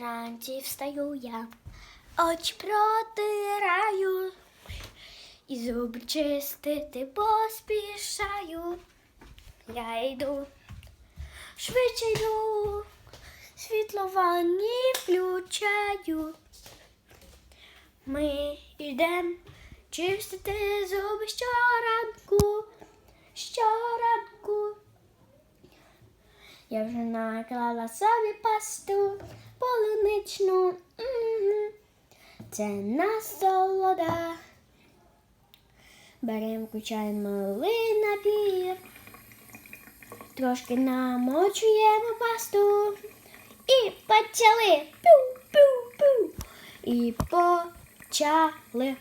вранці встаю я, очі протираю і зуби чистити поспішаю. Я йду, швидше йду, світло ванні включаю. Ми йдемо чистити зуби щоранку, щоранку. Я вже наклала собі пасту полуничну. Це насолода. Беремо, включаємо малий напір. Трошки намочуємо пасту. І почали. Пю-пю-пю. І почали.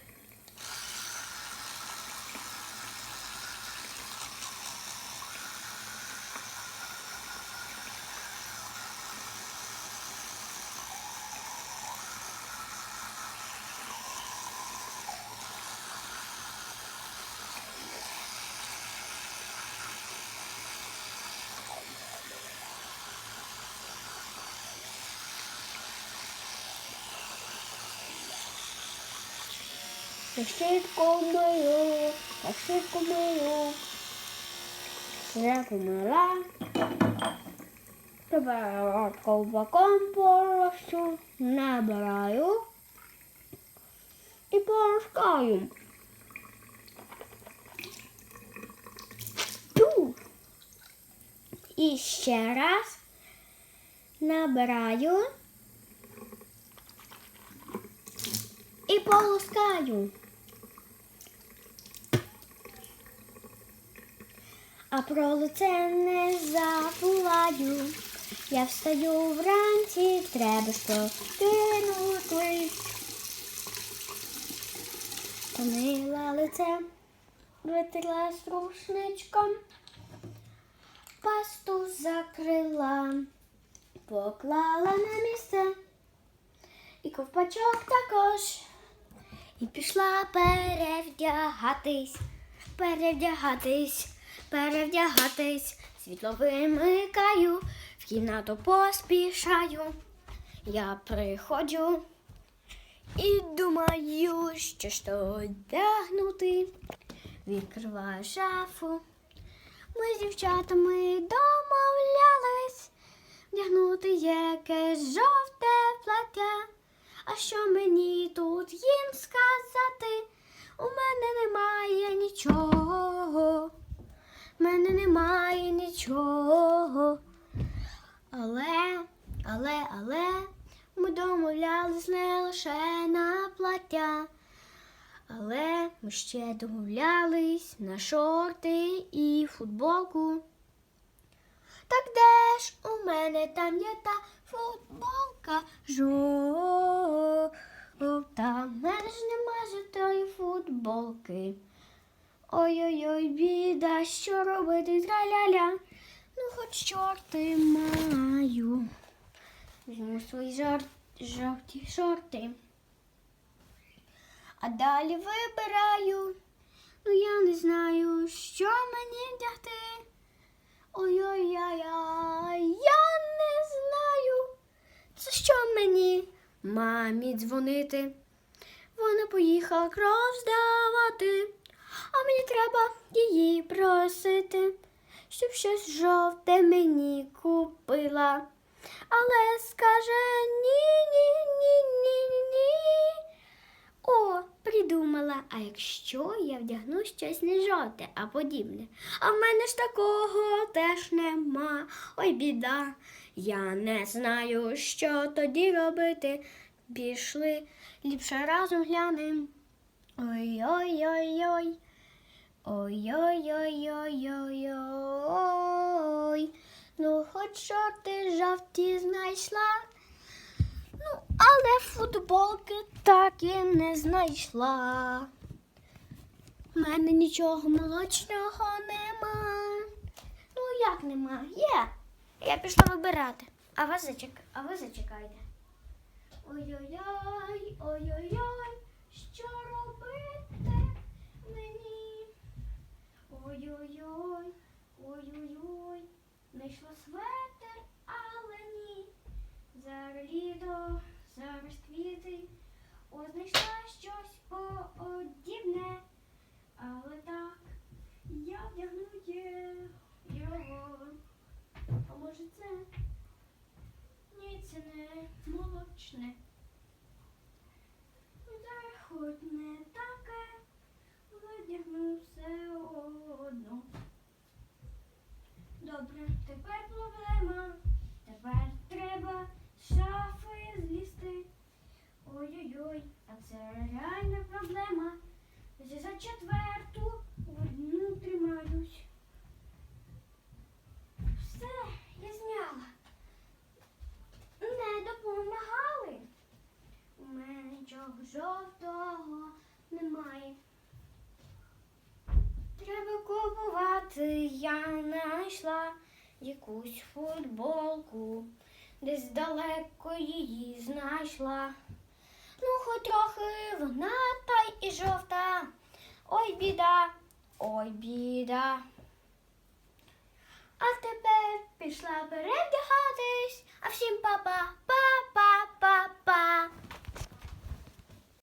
Мию, так швидко мию. Вже помила. Тепер ковбаком порошку набираю і порошкаю. Ту. І ще раз набираю і полоскаю. А про лице не забуваю. Я встаю вранці, треба що кинути. Помила лице, витерла з рушничком, пасту закрила, поклала на місце і ковпачок також. І пішла перевдягатись, перевдягатись, перевдягатись. Світло вимикаю, в кімнату поспішаю. Я приходжу і думаю, що ж то одягнути. Відкриваю шафу. Ми з дівчатами домовлялись вдягнути якесь жовте плаття. А що мені тут їм сказати? У мене немає нічого. У мене немає нічого. Але, але, але ми домовлялись не лише на плаття. Але ми ще домовлялись на шорти і футболку. Так де ж у мене там є та футболка жовта. В мене ж нема же тої футболки. Ой-ой-ой, біда, що робити траля-ля. Ну, хоч чорти маю. Візьму свої жар... жовті шорти. А далі вибираю. Ну я не знаю, що мені вдягти. Ой-ой-ой, я не знаю. Це що мені мамі дзвонити? Вона поїхала кров здавати, а мені треба її просити, щоб щось жовте мені купила. Але скаже ні, ні, ні, ні, ні. О, придумала, а якщо я вдягну щось не жовте, а подібне. А в мене ж такого теж нема. Ой, біда. Я не знаю, що тоді робити. Пішли, ліпше разом глянем. Ой-ой-ой-ой. Ой-ой-ой-ой-ой-ой. Ну, хоч шорти жовті знайшла. Ну, але футболки так і не знайшла. У мене нічого молочного нема. Ну, як нема? Є. Я пішла вибирати. А ви, зачек... а ви зачекайте. Ой-ой-ой, ой-ой-ой, що робити мені? Ой-ой-ой, ой-ой-ой, знайшла светер, одно. Добре, тепер проблема. Тепер треба з шафи злізти. Ой-ой-ой, а це реальна проблема. Вже за четверту одну тримаюсь. Все, я зняла. Не допомагали. У мене нічого жовтого немає. Треба купувати. Я знайшла якусь футболку. Десь далеко її знайшла. Ну, хоч трохи вона та й і жовта. Ой, біда, ой, біда. А тепер пішла перевдягатись, а всім папа.